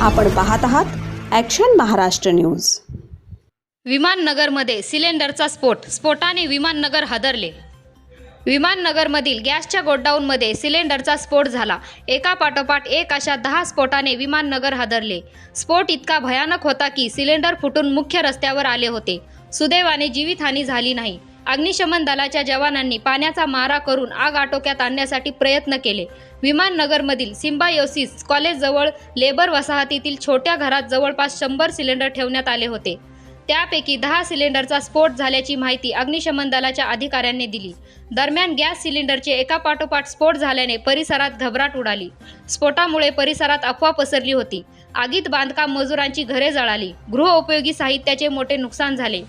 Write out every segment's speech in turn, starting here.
आपण पाहत आहात ॲक्शन महाराष्ट्र न्यूज विमाननगरमध्ये सिलेंडरचा स्फोट स्फोटाने विमाननगर हादरले. विमाननगरमधील गॅसच्या गोडाऊनमध्ये सिलेंडरचा स्फोट झाला. एका पाठोपाठ एक अशा दहा स्फोटाने विमाननगर हादरले. स्फोट इतका भयानक होता की सिलेंडर फुटून मुख्य रस्त्यावर आले होते. सुदैवाने जीवितहानी झाली नाही. अग्निशमन दलाच्या जवानांनी पाण्याचा मारा करून आग आटोक्यात आणण्यासाठी प्रयत्न केले. विमाननगरमधील सिम्बायोसिस कॉलेजजवळ लेबर वसाहतीतील छोट्या घरात जवळपास शंभर सिलेंडर ठेवण्यात आले होते. त्यापैकी दहा सिलेंडरचा स्फोट झाल्याची माहिती अग्निशमन दलाच्या अधिकाऱ्यांनी दिली. दरम्यान गॅस सिलेंडरचे एकापाठोपाठ स्फोट झाल्याने परिसरात घबराट उडाली. स्फोटामुळे परिसरात अफवा पसरली होती. आगीत बांधकाम मजुरांची घरे जळाली. गृहउपयोगी साहित्याचे मोठे नुकसान झाले.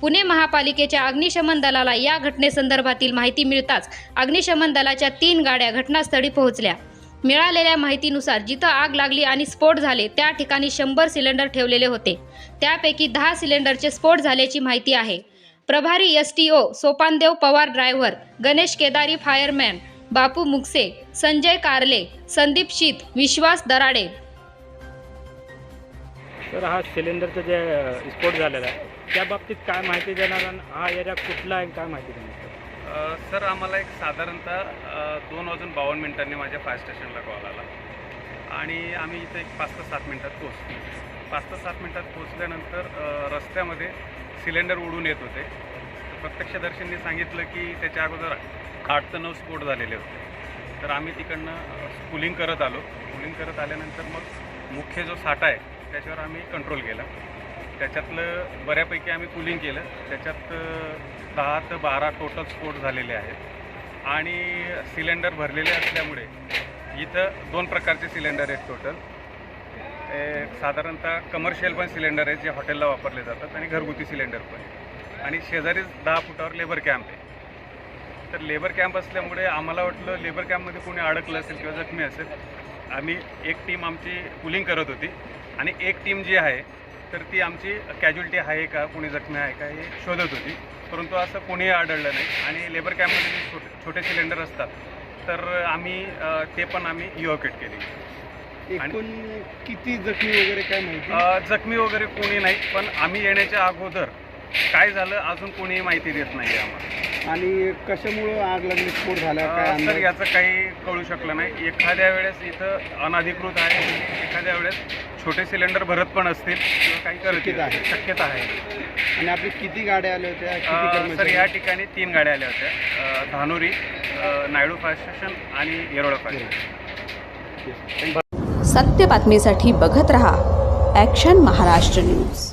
पुणे महापालिकेच्या अग्निशमन दलाला या घटनेसंदर्भातील माहिती मिळताच अग्निशमन दलाच्या तीन गाड्या घटनास्थळी पोहोचल्या. मिळालेल्या माहितीनुसार जिथं आग लागली आणि स्फोट झाले त्या ठिकाणी शंभर सिलेंडर ठेवलेले होते. त्यापैकी दहा सिलेंडरचे स्फोट झाल्याची माहिती आहे. प्रभारी S T O Sopandev Pawar driver Ganesh Kedari fireman Bapu Mugase Sanjay Karle Sandeep Sheet विश्वास दराडे तर हा सिलेंडरचं जे स्फोट झालेला आहे त्या बाबतीत काय माहिती देणार आणि हा एरिया कुठला आहे काय माहिती देणार? सर आम्हाला एक साधारणतः दोन वाजून बावन्न मिनिटांनी माझ्या फायर स्टेशनला कॉल आला. आणि आम्ही इथे एक पाच ते सात मिनटात पोहोचलो. पाच ते सात मिनटात पोहोचल्यानंतर रस्त्यामध्ये सिलेंडर उडून येत होते. प्रत्यक्षदर्शींनी सांगितलं की त्याच्या अगोदर आठ ते नऊ स्फोट झालेले होते. तर आम्ही तिकडनं स्कूलिंग करत आलो. कुलिंग करत आल्यानंतर मग मुख्य जो साठा आहे त्याच्यावर आम्ही कंट्रोल केला. त्याच्यातलं बऱ्यापैकी आम्ही कुलिंग केलं. त्याच्यात दहा ते बारा टोटल स्फोट झालेले आहेत. आणि सिलेंडर भरलेले असल्यामुळे इथं दोन प्रकारचे सिलेंडर आहेत टोटल साधारणतः कमर्शियल पण सिलेंडर आहेत जे हॉटेलला वापरले जातात आणि घरगुती सिलेंडर पण. आणि शेजारीच दहा फुटावर लेबर कॅम्प आहे. तर लेबर कॅम्प असल्यामुळे आम्हाला वाटलं लेबर कॅम्पमध्ये कोणी अडकलं असेल किंवा जखमी असेल आम्ही एक टीम आमची कुलिंग करत होती. आणि एक टीम जी आहे तर ती आमची कॅज्युअल्टी आहे का कोणी जखमी आहे का हे शोधत होती. परंतु असं कोणीही आढळलं नाही. आणि लेबर कॅम्पमध्ये जे छोटे छोटे सिलेंडर असतात तर आम्ही ते पण आम्ही इव्हॅक्युएट केले. एकूण किती जखमी वगैरे काय माहिती? जखमी वगैरे कोणी नाही पण आम्ही येण्याच्या अगोदर काय झालं अजून कोणीही माहिती देत नाही आम्हाला. आणि कशामुळं आग लागली स्फोट झाला काय अ, तर अंदाज? याचं काही कळू शकलं नाही. एखाद्या वेळेस इथं अनधिकृत आहे एखाद्या वेळेस छोटे सिलेंडर भरत पण असतील किंवा काही करत शक्यता आहे. शक्यता आहे. आणि आपली किती गाड्या आल्या होत्या किती अ, सर कर्मचारी या ठिकाणी तीन गाड्या आल्या होत्या. अ, धानोरी अ, नायडू फायर स्टेशन आणि येरोळा फायर स्टेशन. सत्य बातमीसाठी बघत रहा ॲक्शन महाराष्ट्र न्यूज